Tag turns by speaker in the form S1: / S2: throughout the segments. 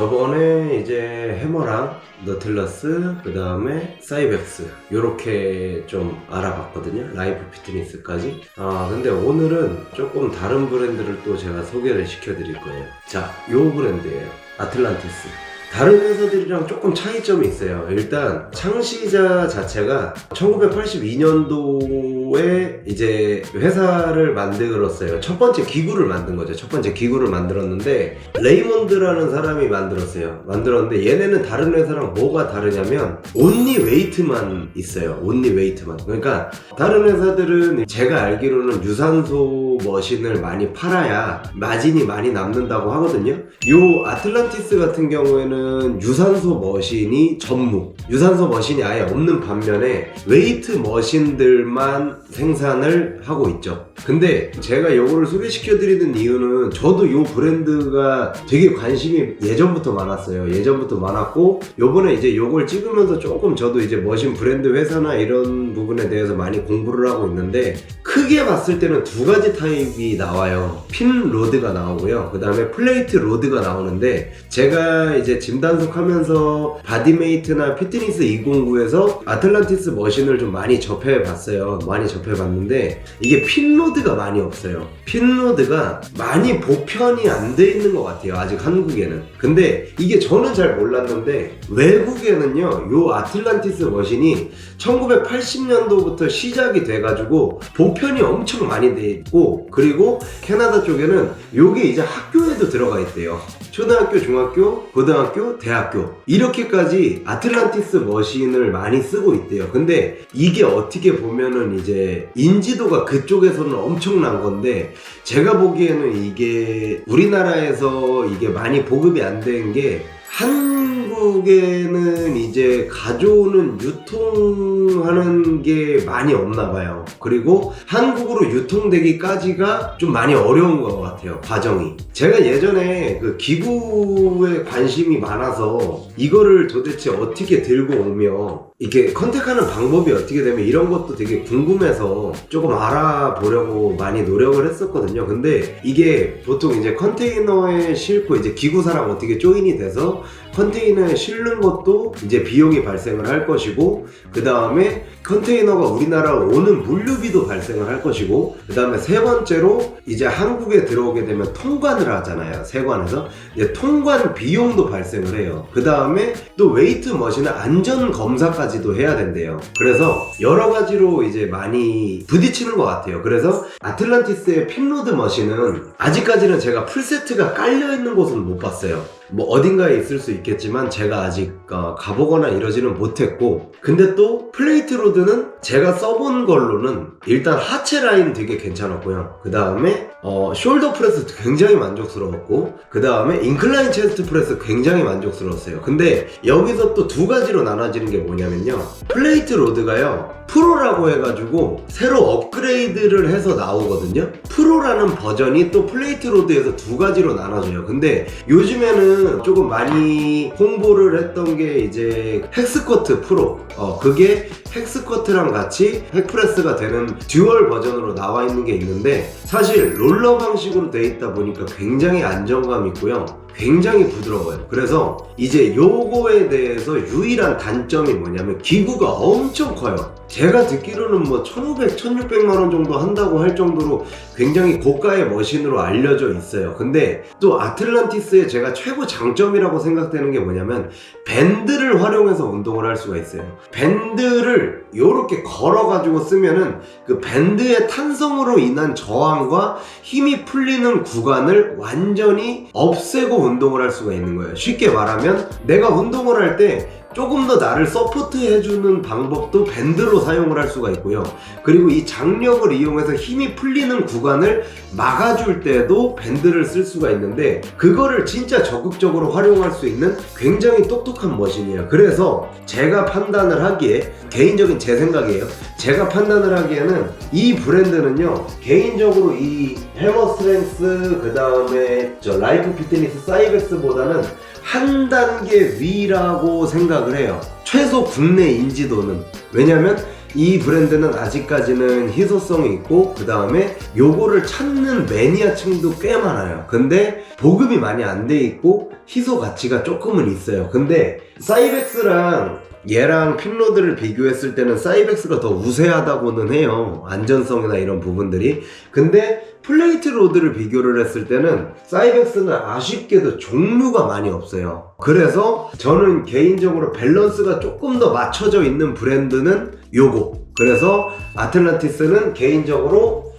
S1: 저번에 이제 해머랑 너틀러스 그 다음에 사이벡스 요렇게 좀 알아봤거든요. 라이프 피트니스까지. 아 근데 오늘은 조금 다른 브랜드를 또 제가 소개를 시켜 드릴 거예요. 자요 브랜드예요. 아틀란티스. 다른 회사들이랑 조금 차이점이 있어요. 일단 창시자 자체가 1982년도 에 이제 회사를 만들었어요. 첫 번째 기구를 만든 거죠. 첫 번째 기구를 만들었는데 레이몬드라는 사람이 만들었어요. 만들었는데 얘네는 다른 회사랑 뭐가 다르냐면 온리 웨이트만 있어요. 온리 웨이트만. 그러니까 다른 회사들은 제가 알기로는 유산소 머신을 많이 팔아야 마진이 많이 남는다고 하거든요. 요 아틀란티스 같은 경우에는 유산소 머신이 전무, 유산소 머신이 아예 없는 반면에 웨이트 머신들만 생산을 하고 있죠. 근데 제가 요거를 소개시켜 드리는 이유는 저도 요 브랜드가 되게 관심이 예전부터 많았어요. 예전부터 많았고 요번에 이제 요걸 찍으면서 조금 저도 이제 머신 브랜드 회사나 이런 부분에 대해서 많이 공부를 하고 있는데 크게 봤을 때는 두 가지 타입이 나와요. 핀 로드가 나오고요. 그 다음에 플레이트 로드가 나오는데 제가 이제 짐 단속하면서 바디메이트나 피트니스 209에서 아틀란티스 머신을 좀 많이 접해 봤어요. 많이 접해봤는데 이게 핀 로드가 많이 없어요. 핀 로드가 많이 보편이 안 돼 있는 것 같아요. 아직 한국에는. 근데 이게 저는 잘 몰랐는데 외국에는요. 요 아틀란티스 머신이 1980년도부터 시작이 돼가지고 보편이 엄청 많이 돼 있고 그리고 캐나다 쪽에는 요게 이제 학교에도 들어가 있대요. 초등학교, 중학교, 고등학교, 대학교 이렇게까지 아틀란티스 머신을 많이 쓰고 있대요. 근데 이게 어떻게 보면은 이제 인지도가 그쪽에서는 엄청난 건데 제가 보기에는 이게 우리나라에서 이게 많이 보급이 안 된 게한 국에는 이제 가져오는 유통하는 게 많이 없나 봐요. 그리고 한국으로 유통되기까지가 좀 많이 어려운 것 같아요. 과정이. 제가 예전에 그 기구에 관심이 많아서 이거를 도대체 어떻게 들고 오며 이렇게 컨택하는 방법이 어떻게 되면 이런 것도 되게 궁금해서 조금 알아보려고 많이 노력을 했었거든요. 근데 이게 보통 이제 컨테이너에 싣고 이제 기구사랑 어떻게 조인이 돼서 컨테이너에 실는 것도 이제 비용이 발생을 할 것이고 그 다음에 컨테이너가 우리나라 오는 물류비도 발생을 할 것이고 그 다음에 세 번째로 이제 한국에 들어오게 되면 통관을 하잖아요 세관에서 이제 통관 비용도 발생을 해요 그 다음에 또 웨이트 머신은 안전 검사까지 도 해야 된대요. 그래서 여러 가지로 이제 많이 부딪히는 것 같아요. 그래서 아틀란티스의 핀로드 머신은 아직까지는 제가 풀세트가 깔려 있는 곳은 못 봤어요 뭐 어딘가에 있을 수 있겠지만 제가 아직 어, 가보거나 이러지는 못했고 근데 또 플레이트 로드는 제가 써본 걸로는 일단 하체 라인 되게 괜찮았고요. 그 다음에 어, 숄더 프레스 굉장히 만족스러웠고 그 다음에 인클라인 체스트 프레스 굉장히 만족스러웠어요. 근데 여기서 또 두 가지로 나눠지는 게 뭐냐면요. 플레이트 로드가요 프로라고 해가지고 새로 업그레이드를 해서 나오거든요. 프로라는 버전이 또 플레이트 로드에서 두 가지로 나눠져요. 근데 요즘에는 조금 많이 홍보를 했던 게 이제 헥스쿼트 프로. 어 그게 헥스쿼트랑 같이 헥프레스가 되는 듀얼 버전으로 나와 있는 게 있는데 사실 롤러 방식으로 돼 있다 보니까 굉장히 안정감 있고요 굉장히 부드러워요. 그래서 이제 요거에 대해서 유일한 단점이 뭐냐면 기구가 엄청 커요. 제가 듣기로는 뭐 1500, 1600만 원 정도 한다고 할 정도로 굉장히 고가의 머신으로 알려져 있어요. 근데 또 아틀란티스의 제가 최고 장점이라고 생각되는 게 뭐냐면 밴드를 활용해서 운동을 할 수가 있어요. 밴드를 이렇게 걸어 가지고 쓰면은 그 밴드의 탄성으로 인한 저항과 힘이 풀리는 구간을 완전히 없애고 운동을 할 수가 있는 거예요. 쉽게 말하면 내가 운동을 할 때 조금 더 나를 서포트 해주는 방법도 밴드로 사용을 할 수가 있고요. 그리고 이 장력을 이용해서 힘이 풀리는 구간을 막아줄 때도 밴드를 쓸 수가 있는데 그거를 진짜 적극적으로 활용할 수 있는 굉장히 똑똑한 머신이에요. 그래서 제가 판단을 하기에 개인적인 제 생각이에요. 제가 판단을 하기에는 이 브랜드는요 개인적으로 이 해머 스트렝스 그 다음에 저 라이프 피트니스 사이벡스보다는 한 단계 위라고 생각을 해요. 최소 국내 인지도는 왜냐면 이 브랜드는 아직까지는 희소성이 있고 그 다음에 요거를 찾는 매니아층도 꽤 많아요. 근데 보급이 많이 안 돼 있고 희소 가치가 조금은 있어요. 근데 사이벡스랑 얘랑 핀로드를 비교했을 때는 사이벡스가 더 우세하다고는 해요. 안전성이나 이런 부분들이. 근데 플레이트 로드를 비교를 했을 때는 사이벡스는 아쉽게도 종류가 많이 없어요. 그래서 저는 개인적으로 밸런스가 조금 더 맞춰져 있는 브랜드는 요거. 그래서 아틀란티스는 개인적으로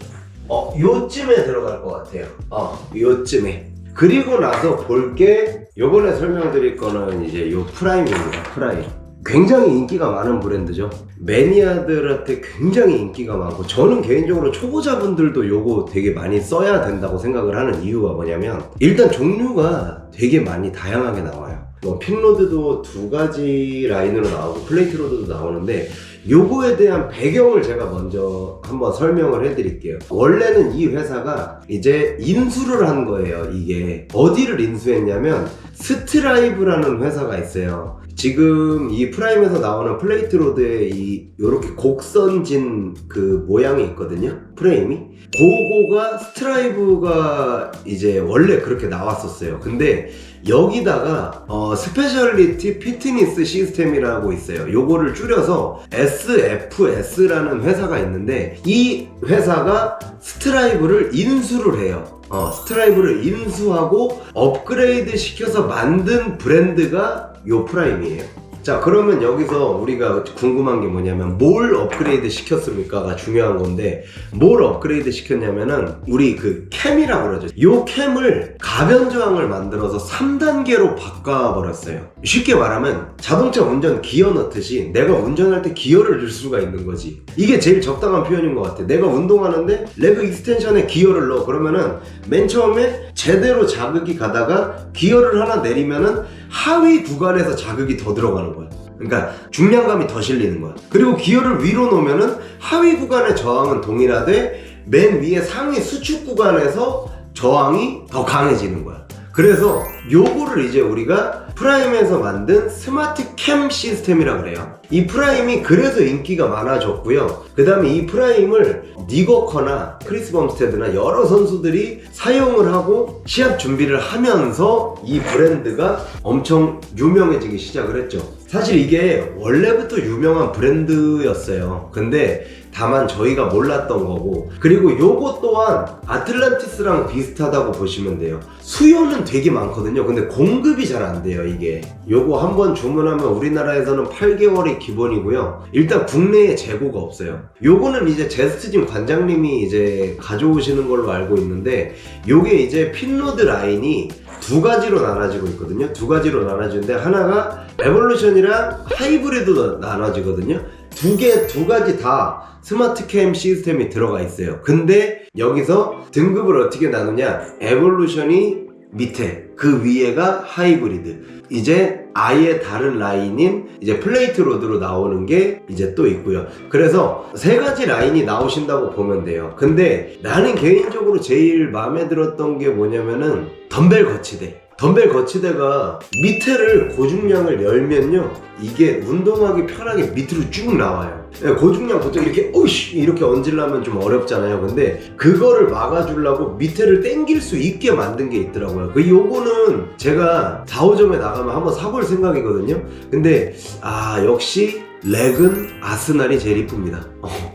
S1: 어, 요쯤에 들어갈 것 같아요. 어, 요쯤에. 그리고 나서 볼 게 요번에 설명드릴 거는 이제 요 프라임입니다. 프라임. 굉장히 인기가 많은 브랜드죠. 매니아들한테 굉장히 인기가 많고 저는 개인적으로 초보자분들도 요거 되게 많이 써야 된다고 생각을 하는 이유가 뭐냐면 일단 종류가 되게 많이 다양하게 나와요. 뭐 핀로드도 두 가지 라인으로 나오고 플레이트 로드도 나오는데 요거에 대한 배경을 제가 먼저 한번 설명을 해드릴게요. 원래는 이 회사가 이제 인수를 한 거예요. 이게 어디를 인수했냐면 스트라이브라는 회사가 있어요. 지금 이 프라임에서 나오는 플레이트 로드에 이 요렇게 곡선진 그 모양이 있거든요. 프레임이. 그거가 스트라이브가 이제 원래 그렇게 나왔었어요. 근데 여기다가 어, 스페셜리티 피트니스 시스템이라고 있어요. 요거를 줄여서 SFS라는 회사가 있는데 이 회사가 스트라이브를 인수를 해요. 어, 스트라이브를 인수하고 업그레이드 시켜서 만든 브랜드가 요 프라임이에요. 자 그러면 여기서 우리가 궁금한 게 뭐냐면 뭘 업그레이드 시켰습니까가 중요한 건데 뭘 업그레이드 시켰냐면은 우리 그 캠이라고 그러죠. 요 캠을 가변 저항을 만들어서 3단계로 바꿔버렸어요. 쉽게 말하면 자동차 운전 기어 넣듯이 내가 운전할 때 기어를 넣을 수가 있는 거지. 이게 제일 적당한 표현인 것 같아. 내가 운동하는데 레그 익스텐션에 기어를 넣어. 그러면은 맨 처음에 제대로 자극이 가다가 기어를 하나 내리면은 하위 구간에서 자극이 더 들어가는 거야. 그러니까 중량감이 더 실리는 거야. 그리고 기어를 위로 놓으면은 하위 구간의 저항은 동일하되 맨 위에 상위 수축 구간에서 저항이 더 강해지는 거야. 그래서 요거를 이제 우리가 프라임에서 만든 스마트 캠 시스템이라 그래요. 이 프라임이 그래서 인기가 많아졌고요. 그 다음에 이 프라임을 니거커나 크리스 범스테드나 여러 선수들이 사용을 하고 시합 준비를 하면서 이 브랜드가 엄청 유명해지기 시작을 했죠. 사실 이게 원래부터 유명한 브랜드였어요. 근데 다만 저희가 몰랐던 거고. 그리고 요거 또한 아틀란티스랑 비슷하다고 보시면 돼요. 수요는 되게 많거든요. 근데 공급이 잘 안 돼요 이게. 요거 한 번 주문하면 우리나라에서는 8개월이 기본이고요. 일단 국내에 재고가 없어요. 요거는 이제 제스트짐 관장님이 이제 가져오시는 걸로 알고 있는데 요게 이제 핀로드 라인이 두 가지로 나눠지고 있거든요. 두 가지로 나눠지는데 하나가 에볼루션이랑 하이브리드로 나눠지거든요. 두 개, 두 가지 다 스마트 캠 시스템이 들어가 있어요. 근데 여기서 등급을 어떻게 나누냐? 에볼루션이 밑에, 그 위에가 하이브리드. 이제 아예 다른 라인인 이제 플레이트 로드로 나오는 게 이제 또 있고요. 그래서 세 가지 라인이 나오신다고 보면 돼요. 근데 나는 개인적으로 제일 마음에 들었던 게 뭐냐면은 덤벨 거치대. 덤벨 거치대가 밑에를 고중량을 열면요 이게 운동하기 편하게 밑으로 쭉 나와요. 예, 고중량 보통 이렇게 오씨 이렇게 얹으려면 좀 어렵잖아요. 근데 그거를 막아주려고 밑에를 당길 수 있게 만든 게 있더라고요. 그 요거는 제가 4, 5점에 나가면 한번 사볼 생각이거든요. 근데 아 역시 렉은 아스날이 제일 이쁩니다.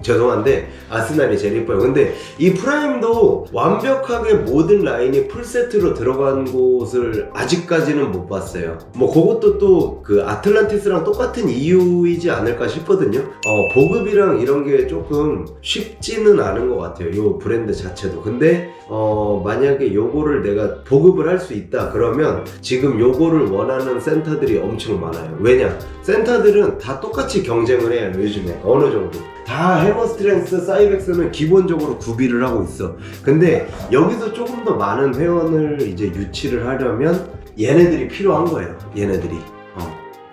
S1: 어, 죄송한데 아스날이 제일 이뻐요. 근데 이 프라임도 완벽하게 모든 라인이 풀세트로 들어간 곳을 아직까지는 못 봤어요. 뭐 그것도 또 그 아틀란티스랑 똑같은 이유이지 않을까 싶거든요. 어, 보급이랑 이런 게 조금 쉽지는 않은 것 같아요. 이 브랜드 자체도. 근데 어, 만약에 요거를 내가 보급을 할 수 있다 그러면 지금 요거를 원하는 센터들이 엄청 많아요. 왜냐? 센터들은 다 똑같이 경쟁을 해요 요즘에 어느 정도 다 해머 스트렝스 사이벡스는 기본적으로 구비를 하고 있어 근데 여기서 조금 더 많은 회원을 이제 유치를 하려면 얘네들이 필요한 거예요 얘네들이 어.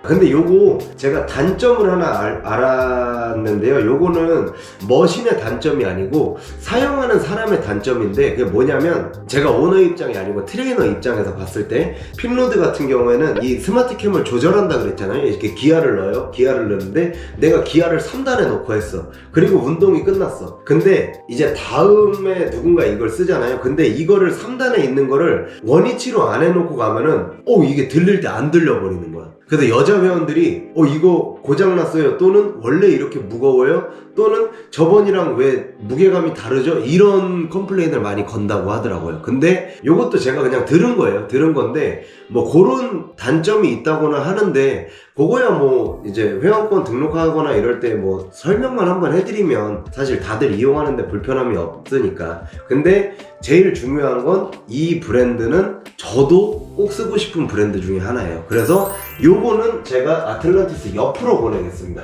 S1: 근데 요거 제가 단점을 하나 알, 알았는데요. 요거는 머신의 단점이 아니고 사용하는 사람의 단점인데 그게 뭐냐면 제가 오너 입장이 아니고 트레이너 입장에서 봤을 때 핀로드 같은 경우에는 이 스마트캠을 조절한다 그랬잖아요. 이렇게 기아를 넣어요. 기아를 넣는데 내가 기아를 3단에 놓고 했어. 그리고 운동이 끝났어. 근데 이제 다음에 누군가 이걸 쓰잖아요. 근데 이거를 3단에 있는 거를 원위치로 안 해놓고 가면은 어 이게 들릴 때 안 들려버리는 거야. 그래서 여자 회원들이 어 이거 고장났어요. 또는 원래 이렇게 무거워요? 또는 저번이랑 왜 무게감이 다르죠? 이런 컴플레인을 많이 건다고 하더라고요. 근데 이것도 제가 그냥 들은 거예요. 들은 건데 뭐 그런 단점이 있다고는 하는데 그거야 뭐 이제 회원권 등록하거나 이럴 때 뭐 설명만 한번 해드리면 사실 다들 이용하는데 불편함이 없으니까. 근데 제일 중요한 건 이 브랜드는 저도 꼭 쓰고 싶은 브랜드 중에 하나예요. 그래서 요거는 제가 아틀란티스 옆으로 보내겠습니다.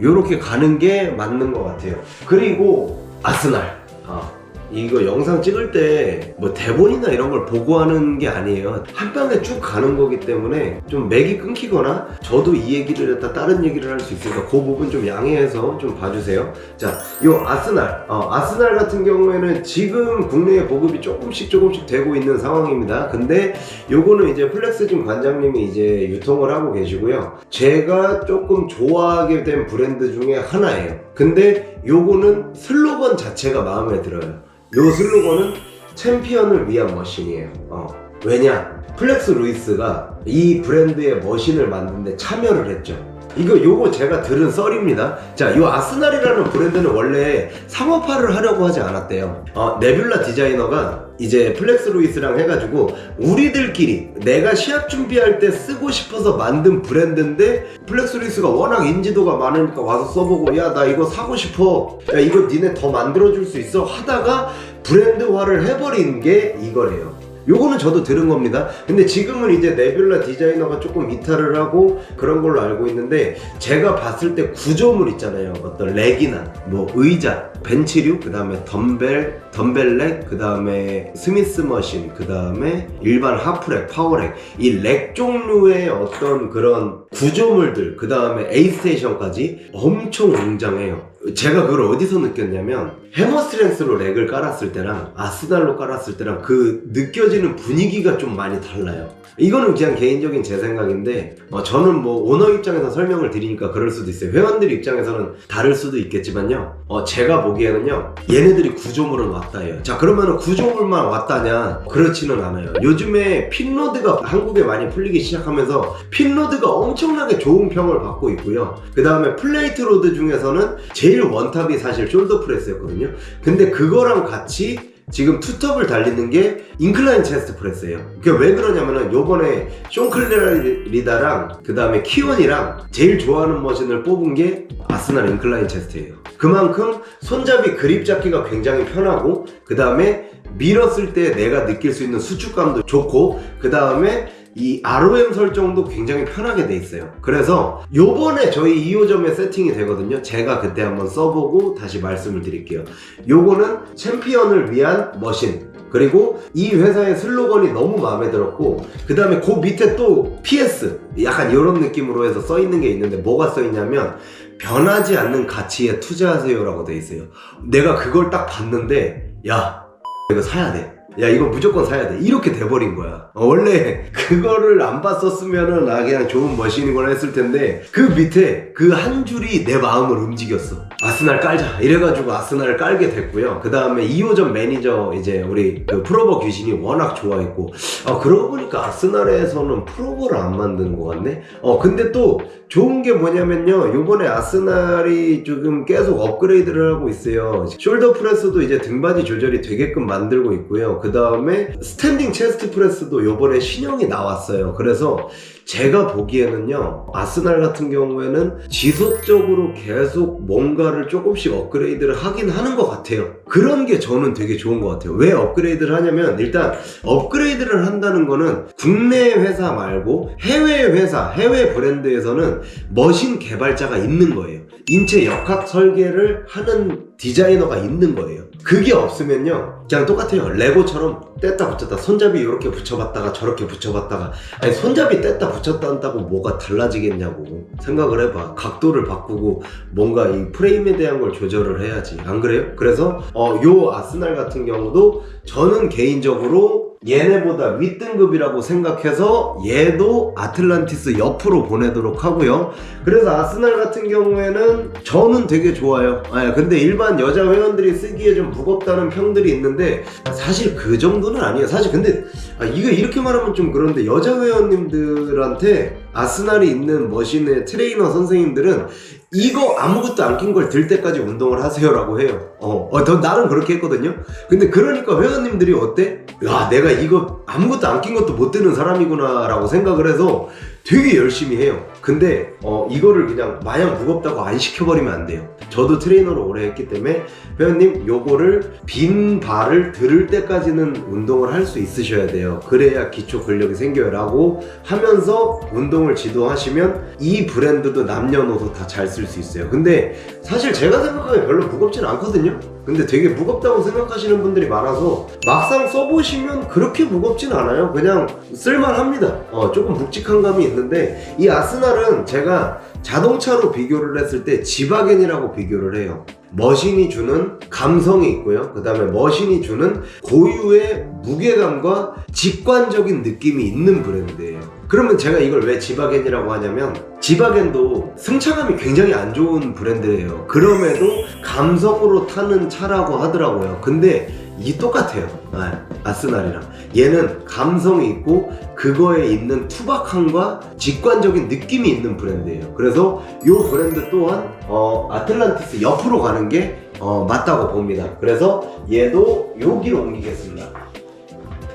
S1: 요렇게 가는 게 맞는 것 같아요. 그리고 아스날. 아, 이거 영상 찍을 때 뭐 대본이나 이런 걸 보고 하는 게 아니에요 한 방에 쭉 가는 거기 때문에 좀 맥이 끊기거나 저도 이 얘기를 했다 다른 얘기를 할 수 있으니까 그 부분 좀 양해해서 좀 봐주세요 자, 요 아스날 어, 아스날 같은 경우에는 지금 국내에 보급이 조금씩 조금씩 되고 있는 상황입니다 근데 요거는 이제 플렉스진 관장님이 이제 유통을 하고 계시고요. 제가 조금 좋아하게 된 브랜드 중에 하나예요. 근데 요거는 슬로건 자체가 마음에 들어요. 요 슬로건은 챔피언을 위한 머신이에요. 어. 왜냐? 플렉스 루이스가 이 브랜드의 머신을 만드는데 참여를 했죠. 이거 요거 제가 들은 썰입니다. 자, 요 아스날이라는 브랜드는 원래 상업화를 하려고 하지 않았대요. 어, 네뷸라 디자이너가 이제 플렉스 루이스랑 해가지고 우리들끼리 내가 시합 준비할 때 쓰고 싶어서 만든 브랜드인데 플렉스 루이스가 워낙 인지도가 많으니까 와서 써보고 야 나 이거 사고 싶어 야 이거 니네 더 만들어줄 수 있어 하다가 브랜드화를 해버린 게 이거래요. 요거는 저도 들은 겁니다. 근데 지금은 이제 네뷸라 디자이너가 조금 이탈을 하고 그런 걸로 알고 있는데 제가 봤을 때 구조물 있잖아요. 어떤 렉이나 뭐 의자, 벤치류, 그 다음에 덤벨, 덤벨렉, 그 다음에 스미스 머신, 그 다음에 일반 하프렉, 파워렉 이 렉 종류의 어떤 그런 구조물들, 그 다음에 에이스테이션까지 엄청 웅장해요. 제가 그걸 어디서 느꼈냐면 해머 스트렝스로 렉을 깔았을 때랑 아스날로 깔았을 때랑 그 느껴지는 분위기가 좀 많이 달라요. 이거는 그냥 개인적인 제 생각인데 어, 저는 뭐 오너 입장에서 설명을 드리니까 그럴 수도 있어요. 회원들 입장에서는 다를 수도 있겠지만요. 어, 제가 보기에는요. 얘네들이 구조물은 왔다예요. 자 그러면은 구조물만 왔다냐? 그렇지는 않아요. 요즘에 핀로드가 한국에 많이 풀리기 시작하면서 핀로드가 엄청나게 좋은 평을 받고 있고요. 그 다음에 플레이트 로드 중에서는 제일 원탑이 사실 숄더 프레스였거든요. 근데 그거랑 같이 지금 투톱을 달리는 게 인클라인 체스트 프레스예요. 그게 왜 그러냐면은 요번에 숀클레리다랑 그 다음에 키원이랑 제일 좋아하는 머신을 뽑은 게 아스날 인클라인 체스트예요. 그만큼 손잡이 그립 잡기가 굉장히 편하고 그 다음에 밀었을 때 내가 느낄 수 있는 수축감도 좋고 그 다음에 이 ROM 설정도 굉장히 편하게 돼 있어요. 그래서 요번에 저희 2호점에 세팅이 되거든요. 제가 그때 한번 써보고 다시 말씀을 드릴게요. 요거는 챔피언을 위한 머신. 그리고 이 회사의 슬로건이 너무 마음에 들었고 그 다음에 그 밑에 또 PS 약간 이런 느낌으로 해서 써 있는 게 있는데 뭐가 써 있냐면 변하지 않는 가치에 투자하세요 라고 돼 있어요. 내가 그걸 딱 봤는데 야 이거 사야 돼. 야 이거 무조건 사야 돼. 이렇게 돼버린 거야. 어, 원래 그거를 안 봤었으면은 아 그냥 좋은 머신이거나 했을 텐데 그 밑에 그 한 줄이 내 마음을 움직였어. 아스날 깔자. 이래가지고 아스날을 깔게 됐고요. 그 다음에 2호점 매니저 이제 우리 그 프로버 귀신이 워낙 좋아했고 아 그러고 보니까 아스날에서는 프로버를 안 만드는 것 같네? 어 근데 또 좋은 게 뭐냐면요. 요번에 아스날이 지금 계속 업그레이드를 하고 있어요. 숄더 프레스도 이제 등받이 조절이 되게끔 만들고 있고요 그 다음에 스탠딩 체스트 프레스도 요번에 신형이 나왔어요. 그래서 제가 보기에는요 아스날 같은 경우에는 지속적으로 계속 뭔가를 조금씩 업그레이드를 하긴 하는 것 같아요. 그런 게 저는 되게 좋은 것 같아요. 왜 업그레이드를 하냐면 일단 업그레이드를 한다는 거는 국내 회사 말고 해외 회사 해외 브랜드에서는 머신 개발자가 있는 거예요. 인체 역학 설계를 하는 디자이너가 있는 거예요 그게 없으면요 그냥 똑같아요 레고처럼 뗐다 붙였다 손잡이 이렇게 붙여봤다가 저렇게 붙여봤다가 아니 손잡이 뗐다 붙였다 한다고 뭐가 달라지겠냐고 생각을 해봐 각도를 바꾸고 뭔가 이 프레임에 대한 걸 조절을 해야지 안 그래요? 그래서 어, 요 아스날 같은 경우도 저는 개인적으로 얘네보다 윗등급이라고 생각해서 얘도 아틀란티스 옆으로 보내도록 하고요. 그래서 아스날 같은 경우에는 저는 되게 좋아요. 아, 근데 일반 여자 회원들이 쓰기에 좀 무겁다는 평들이 있는데 사실 그 정도는 아니에요. 사실 근데 아, 이거 이렇게 말하면 좀 그런데 여자 회원님들한테 아스날이 있는 머신의 트레이너 선생님들은 이거 아무것도 안 낀 걸 들 때까지 운동을 하세요라고 해요. 어, 어, 저 나는 그렇게 했거든요. 근데 그러니까 회원님들이 어때? 야, 내가 이거 아무것도 안 낀 것도 못 드는 사람이구나라고 생각을 해서 되게 열심히 해요. 근데 어, 이거를 그냥 마냥 무겁다고 안 시켜버리면 안 돼요. 저도 트레이너를 오래 했기 때문에 회원님 요거를 빈 발을 들을 때까지는 운동을 할 수 있으셔야 돼요. 그래야 기초 근력이 생겨요라고 하면서 운동을 지도하시면 이 브랜드도 남녀노소 다 잘 쓸 수 있어요. 근데 사실 제가 생각하기에 별로 무겁진 않거든요. 근데 되게 무겁다고 생각하시는 분들이 많아서 막상 써보시면 그렇게 무겁진 않아요. 그냥 쓸만합니다. 어, 조금 묵직한 감이 있는데 이 아스날은 제가 자동차로 비교를 했을 때 지바겐이라고 비교를 해요. 머신이 주는 감성이 있고요. 그 다음에 머신이 주는 고유의 무게감과 직관적인 느낌이 있는 브랜드예요. 그러면 제가 이걸 왜 지바겐이라고 하냐면 지바겐도 승차감이 굉장히 안 좋은 브랜드예요. 그럼에도 감성으로 타는 차라고 하더라고요. 근데 이 똑같아요. 아, 아스날이랑 얘는 감성이 있고 그거에 있는 투박함과 직관적인 느낌이 있는 브랜드예요. 그래서 이 브랜드 또한 어, 아틀란티스 옆으로 가는 게 어, 맞다고 봅니다. 그래서 얘도 여기로 옮기겠습니다.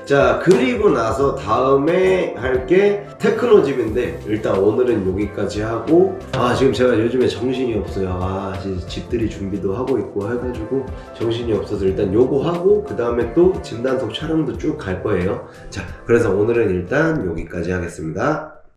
S1: 자 그리고 나서 다음에 할 게 테크노집인데 일단 오늘은 여기까지 하고 아 지금 제가 요즘에 정신이 없어요. 아 집들이 준비도 하고 있고 해가지고 정신이 없어서 일단 요거 하고 그 다음에 또 진단속 촬영도 쭉 갈 거예요. 자 그래서 오늘은 일단 여기까지 하겠습니다